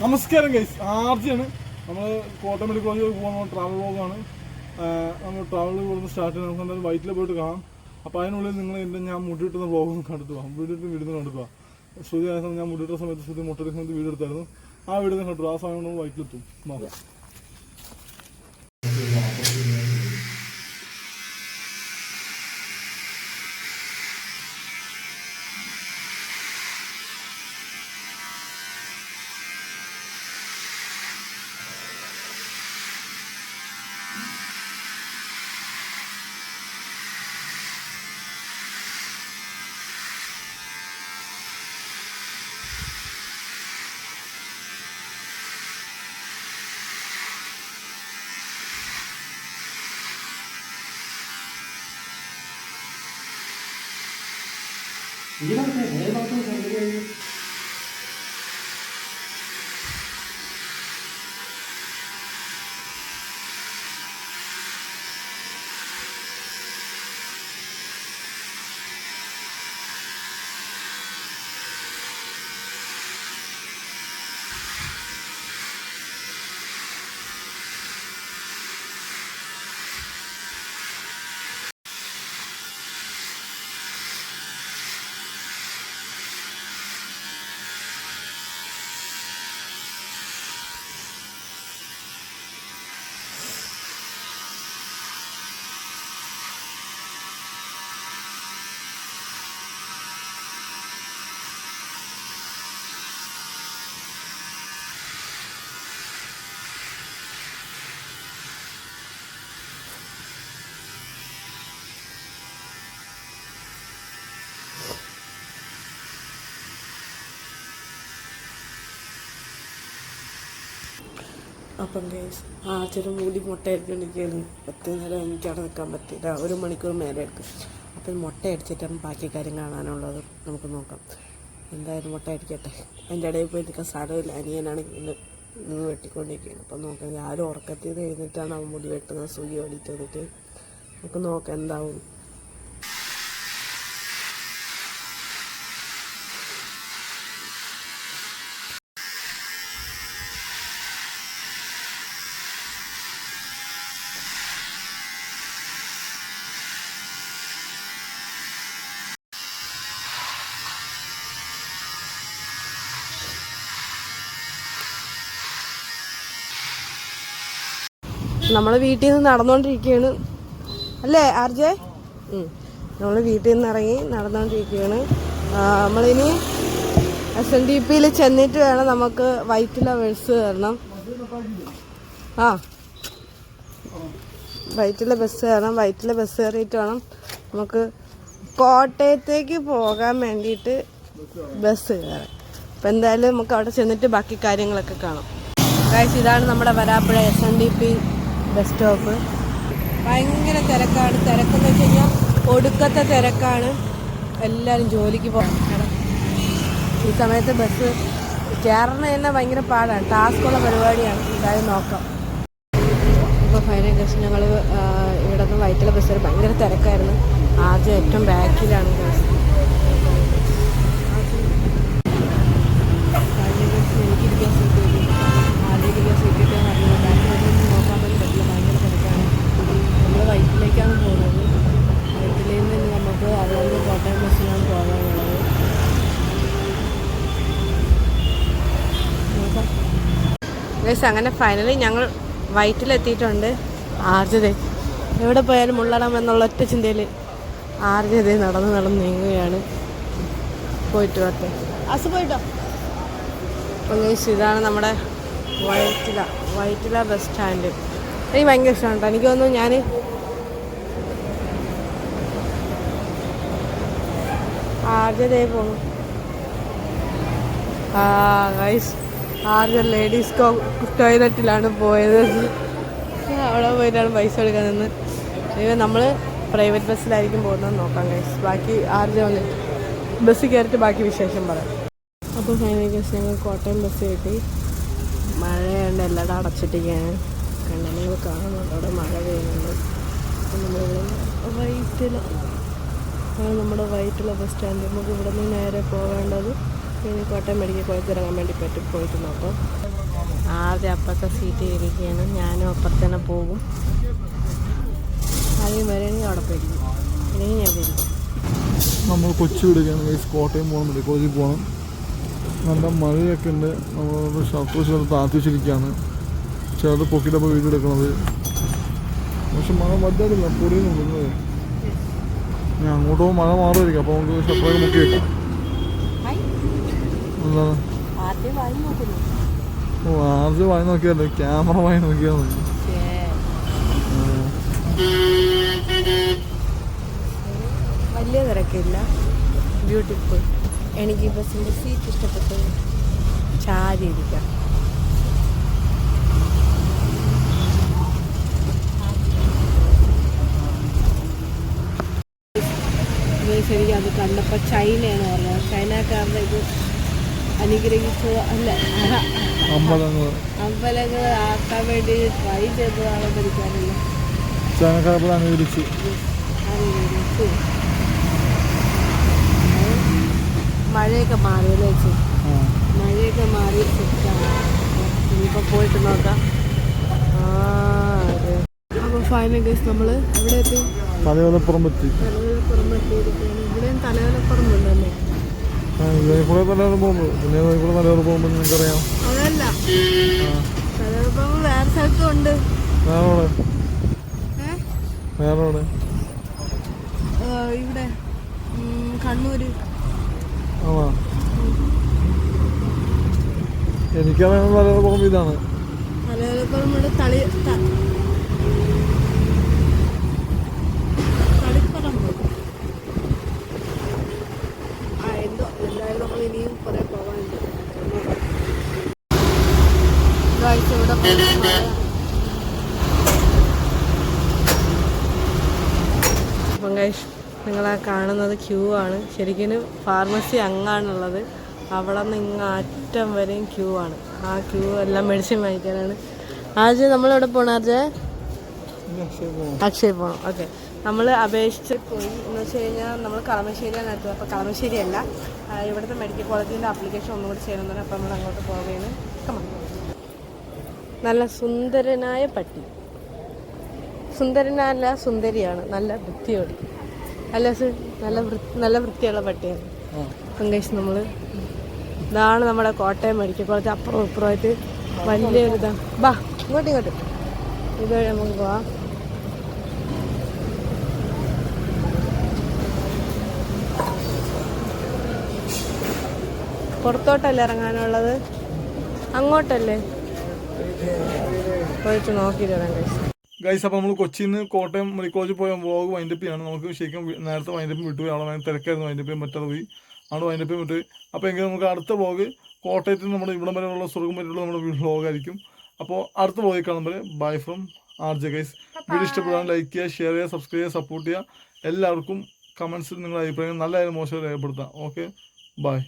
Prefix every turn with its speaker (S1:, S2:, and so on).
S1: നമസ്കാരം ഗൈസ് ആർജിയാണ് നമ്മൾ കോട്ടയം മെഡിക്കൽ കോളേജിൽ പോകുന്ന ട്രാവൽ വ്ളോഗാണ് നമ്മൾ ട്രാവൽ ഇവിടുന്ന് സ്റ്റാർട്ട് ചെയ്യുന്നത് നമുക്ക് എന്തായാലും വൈറ്റിൽ പോയിട്ട് കാണാം. അപ്പോൾ അതിനുള്ളിൽ നിങ്ങൾ എന്റെ ഞാൻ മുടിയിട്ടുന്ന ബ്ലോഗും കണ്ടിട്ട് പോകാം വീടിട്ട് വീടിന്ന് കണ്ടിട്ട് പോകാം ശ്രുതി ആയ സമയത്ത് ഞാൻ മുടിയിട്ട സമയത്ത് ശ്രുതി മുട്ടെടുക്കുന്ന സമയത്ത് വീട് എടുത്തായിരുന്നു. ആ വീട് കണ്ടു. ആ സമയം നമ്മൾ വൈറ്റിലെത്തും. നോക്കാം 一万块钱，到万块钱一个。
S2: അപ്പം ആ ആദ്യം മൂടി മുട്ട എടുക്കൊണ്ടിരിക്കുകയാണ് പത്ത് നേരം എനിക്കവിടെ നിൽക്കാൻ പറ്റില്ല ഒരു മണിക്കൂർ മേലെ എടുക്കും. അപ്പം മുട്ട അടിച്ചിട്ടാണ് ബാക്കി കാര്യം കാണാനുള്ളത്. നമുക്ക് നോക്കാം. എന്തായാലും മുട്ട അടിക്കട്ടെ അതിന്റെ ഇടയിൽ പോയി നിൽക്കാൻ സ്ഥലമില്ല അനിയനാണ് ഇന്ന് വെട്ടിക്കൊണ്ടിരിക്കുകയാണ്. അപ്പം നോക്കാം. ആരും ഉറക്കത്തിൽ നിന്ന് എഴുന്നിട്ടാണ് അവൻ മുടി വെട്ടുന്നത്. സുഖി ഓടിയിട്ട് വന്നിട്ട്. നമുക്ക് നോക്കാം എന്താവും. നമ്മൾ വീട്ടിൽ നിന്ന് നടന്നുകൊണ്ടിരിക്കുകയാണ് അല്ലേ ആർജെ? നമ്മൾ വീട്ടിൽ നിന്ന് ഇറങ്ങി നടന്നുകൊണ്ടിരിക്കുകയാണ് നമ്മളിനി എസ് എൻ ഡി പിയിൽ ചെന്നിട്ട് വേണം നമുക്ക് വൈറ്റില ബസ് കയറണം ആ. വൈറ്റില ബസ് കയറണം. വൈറ്റില ബസ് കയറിയിട്ട് വേണം നമുക്ക് കോട്ടയത്തേക്ക് പോകാൻ വേണ്ടിയിട്ട് ബസ് കയറാം അപ്പം എന്തായാലും നമുക്ക് അവിടെ ചെന്നിട്ട് ബാക്കി കാര്യങ്ങളൊക്കെ കാണാം. ഇതാണ് നമ്മുടെ Varapuzha S N D P bus stop ഭയങ്കര തിരക്കാണ്. തിരക്കെന്ന് വെച്ച് കഴിഞ്ഞാൽ ഒടുക്കത്തെ തിരക്കാണ്. എല്ലാവരും ജോലിക്ക് പോകാൻ ഈ സമയത്ത് ബസ് കയറണ തന്നെ ഭയങ്കര പാടാണ്. ടാസ്ക്കുള്ള പരിപാടിയാണ്. എന്തായാലും നോക്കാം. ഇപ്പോൾ ഫൈനൽ ഗസ് ഞങ്ങൾ ഇവിടെ നിന്ന് വൈറ്റില ബസ്സിൽ ഭയങ്കര തിരക്കായിരുന്നു. ആദ്യം ഏറ്റവും ബാക്കിലാണ് ബസ് ഫൈനൽ ഗസ് എനിക്കിരിക്കാൻ സീറ്റ് കിട്ടി ആദ്യം ഇരിക്കാൻ സീറ്റ് കിട്ടിയാൽ അറിയില്ല ബാക്കിലൊന്നും നോക്കാൻ പോലും പറ്റില്ല ഭയങ്കര തിരക്കാണ് നമ്മൾ വൈറ്റിലേക്കാണ് പോകുന്നത് വൈറ്റിലയിൽ നിന്ന് നമുക്ക് അവിടെ നിന്ന് കോട്ടയം ബസ്സിലാണ് പോകാനുള്ളത് നോക്കാം ഗൈസ് അങ്ങനെ ഫൈനലി ഞങ്ങൾ വൈറ്റിലെത്തിയിട്ടുണ്ട് ആർജത എവിടെ പോയാലും മുള്ളണം എന്നുള്ള ഒറ്റ ചിന്തയിൽ ആർജത നടന്ന് നടന്ന് നീങ്ങുകയാണ്. പോയിട്ട് വരട്ടെ. അസ് പോയിട്ടോ? അപ്പം ഗൈസ് ഇതാണ് നമ്മുടെ വൈറ്റില വൈറ്റില ബസ് സ്റ്റാൻഡ് എനിക്ക് ഭയങ്കര ഇഷ്ടമാണ് കേട്ടോ എനിക്ക് തോന്നുന്നു ഞാൻ ആർജതേ പോകും ആ ഗൈസ് ആദ്യം ലേഡീസ് ടോയ്ലറ്റിലാണ് പോയത്. അവിടെ പോയിട്ടാണ് പൈസ എടുക്കാൻ നിന്ന്. ഇവ നമ്മൾ പ്രൈവറ്റ് ബസ്സിലായിരിക്കും പോകുന്നത് നോക്കാം ഗൈസ് ബാക്കി ആദ്യം വന്ന് ബസ് കയറിയിട്ട് ബാക്കി വിശേഷം പറയാം. അപ്പോൾ ഫൈനൽ ഗസ് ഞങ്ങൾ കോട്ടയം ബസ് കിട്ടി മഴയുണ്ട് എല്ലായിടും അടച്ചിട്ടിരിക്കുകയാണ്. കണ്ടാൽ നിങ്ങൾ കാണുന്നുണ്ട്? അവിടെ മഴ പെയ്യുന്നുണ്ട്. വൈറ്റിൽ നമ്മുടെ വൈറ്റുള്ള ബസ് സ്റ്റാൻഡ് നമുക്ക് ഇവിടെ നിന്ന് നേരെ പോകേണ്ടത് ഇനി കോട്ടയം മെഡിക്കൽ കോളേജ് ഇറങ്ങാൻ വേണ്ടി പറ്റും പോയിട്ട് നോക്കാം ആദ്യം അപ്പുറത്തെ സീറ്റ് ഇരിക്കുകയാണ്. ഞാനും അപ്പുറത്തന്നെ പോകും. ആദ്യം വരണമെങ്കിൽ അവിടെ പോയിരിക്കും. ഇനി ഞാൻ പോയിരിക്കും
S1: നമ്മൾ കൊച്ചി വിടുകയാണ് കോട്ടയം പോകണം മെഡിക്കൽ കോളേജിൽ പോകണം. നല്ല മഴയൊക്കെ ഉണ്ട്. നമ്മൾ ഷർട്ട് ചിലത് താത്തിച്ചിരിക്കുകയാണ് ചിലത് പൊക്കിയിട്ടപ്പോൾ വീഡിയോ എടുക്കണത്. പക്ഷെ മഴ വലുതായിട്ടില്ല പൊടിയൊന്നും ഞാൻ അങ്ങോട്ട് പോകുമ്പോൾ മഴ മാറുമായിരിക്കും. അപ്പോൾ നമുക്ക് ഷർട്ടൊക്കെ മുക്കി വെക്കാം. എന്താണ്
S2: ആദ്യം വായി നോക്കുന്നു.
S1: ഓ ആദ്യം വായി നോക്കിയല്ലേ ക്യാമറ വായി നോക്കിയാൽ
S2: വലിയ തിരക്കില്ല. ബ്യൂട്ടിഫുൾ. എനിക്ക് ബസ്സിന്റെ ബസ്സിന്റെ സീറ്റ് ഇഷ്ടപ്പെട്ടു ചാരി ഇരിക്കാം ശരിക്കും അത് കണ്ടപ്പോൾ ചൈനയാണ് പറഞ്ഞത് ചൈനക്കാരുടെ ഇത് അനുഗ്രഹിച്ചു അല്ല.
S1: അമ്പലങ്ങൾ.
S2: അമ്പലങ്ങൾ ആക്കാൻ വേണ്ടി ട്രൈ ചെയ്തതാണെന്ന് എനിക്കറിയില്ല
S1: ചാനക്കാരപ്പോൾ അനുകരിച്ച്.
S2: അനുഗ്രഹിച്ചു മഴയൊക്കെ മാറിയല്ലേ ചേച്ചി? മഴയൊക്കെ മാറി സെറ്റാണ് ഇനിയിപ്പോൾ പോയിട്ട് നോക്കാം. അപ്പോൾ ഫൈനൽ ഗേസ് നമ്മൾ എവിടെ എത്തി
S1: തലയോലപ്പുറം പറ്റി
S2: തലവേലപ്പുറം എത്തിയിരിക്കുകയാണ്. ഇവിടെയും തലവേലപ്പുറം ഉണ്ടല്ലേ?
S1: ആ ഇതിൽ കൂടെ തലയോലം പോകുമ്പോൾ പിന്നെ കൂടെ പോകുമ്പോൾ നിങ്ങൾക്കറിയാം.
S2: അതല്ല. വേറെ സ്ഥലത്തുണ്ട്
S1: വേറെ
S2: ഇവിടെ. കണ്ണൂര്.
S1: ആണോ? എനിക്കറിയാവുന്ന തലയോലം പോകുമ്പോൾ ഇതാണ്.
S2: തലവേലപ്പുറം ഇവിടെ തളി ത- തളിപ്പറമ്പ് ആ എന്തോ എന്തായാലും നമ്മൾ ഇനിയും കുറെ പോകാനുണ്ട് ഗായ്സ് ഇവിടെ ഭയങ്കര മഴ. അപ്പം ഗൈസ് നിങ്ങളാ കാണുന്നത് ക്യൂ ആണ്. ശരിക്കും ഫാർമസി അങ്ങാണുള്ളത്. അവിടെ ഇങ്ങ് അറ്റം വരെയും ക്യൂ ആണ്. ആ ക്യൂ എല്ലാം മെഡിസിൻ വാങ്ങിക്കാനാണ്. ആജ് നമ്മളിവിടെ പോകണം ആർജെ അക്ഷയ പോണം. ഓക്കെ. നമ്മൾ അപേക്ഷിച്ച് പോയി. എന്ന് വെച്ച് കഴിഞ്ഞാൽ നമ്മൾ കളമശ്ശേരിയാണ് എത്തുന്നത് അപ്പോൾ കളമശ്ശേരി അല്ല. ഇവിടുത്തെ മെഡിക്കൽ കോളേജിന്റെ അപ്ലിക്കേഷൻ ഒന്നും കൂടി ചെയ്യണം തന്നെ അപ്പോൾ നമ്മൾ അങ്ങോട്ട് പോവുകയാണ് നല്ല സുന്ദരനായ പട്ടി. സുന്ദരനല്ല സുന്ദരിയാണ്. നല്ല വൃത്തിയോട് അല്ല സർ നല്ല നല്ല വൃത്തിയുള്ള പട്ടിയാണ്. പങ്കേഷ് നമ്മൾ ഇതാണ് നമ്മുടെ കോട്ടയം മെഡിക്കൽ കോളേജ് അപ്പുറം ഇപ്പുറമായിട്ട് വലിയൊരു ഇതാണ് ബാ ഇങ്ങോട്ട് ഇങ്ങോട്ട്. ഇതുവഴി നമുക്ക് പോവാം. പുറത്തോട്ടല്ലേ ഇറങ്ങാനുള്ളത്? അങ്ങോട്ടല്ലേ? പോയിട്ട് നോക്കിയിട്ട് വരാം കഴിച്ചു
S1: ഗൈസ് അപ്പോൾ നമ്മൾ കൊച്ചിയിൽ നിന്ന് കോട്ടയം മെഡിക്കൽ കോളേജിൽ പോയ വ്ളോഗ് വൈൻഡപ്പ് ചെയ്യാണ്. നമുക്ക് ശരിക്കും നേരത്തെ വൈൻഡപ്പ് വിട്ടു അവിടെ ഭയങ്കര തിരക്കായിരുന്നു വൈൻഡപ്പ് ചെയ്യാൻ പറ്റാതെ പോയി. അവിടെ വൈൻഡപ്പ് ചെയ്യാൻ വിട്ട് അപ്പോൾ എങ്കിലും നമുക്ക് അടുത്ത വ്ളോഗ് കോട്ടയത്ത് നിന്ന് നമ്മുടെ ഇവിടം വരെയുള്ള സ്വർഗം വരെയുള്ള നമ്മുടെ വ്ളോഗായിരിക്കും അപ്പോൾ അടുത്ത വ്ളോഗിൽ കാണുമ്പോൾ bye from R J guys video ഇഷ്ടപ്പെടാൻ ലൈക്ക് ചെയ്യുക ഷെയർ ചെയ്യുക സബ്സ്ക്രൈബ് ചെയ്യുക സപ്പോർട്ട് ചെയ്യുക. എല്ലാവർക്കും കമൻസിൽ നിങ്ങളുടെ അഭിപ്രായം നല്ലതായാലും മോശം രേഖപ്പെടുത്താം ഓക്കെ ബൈ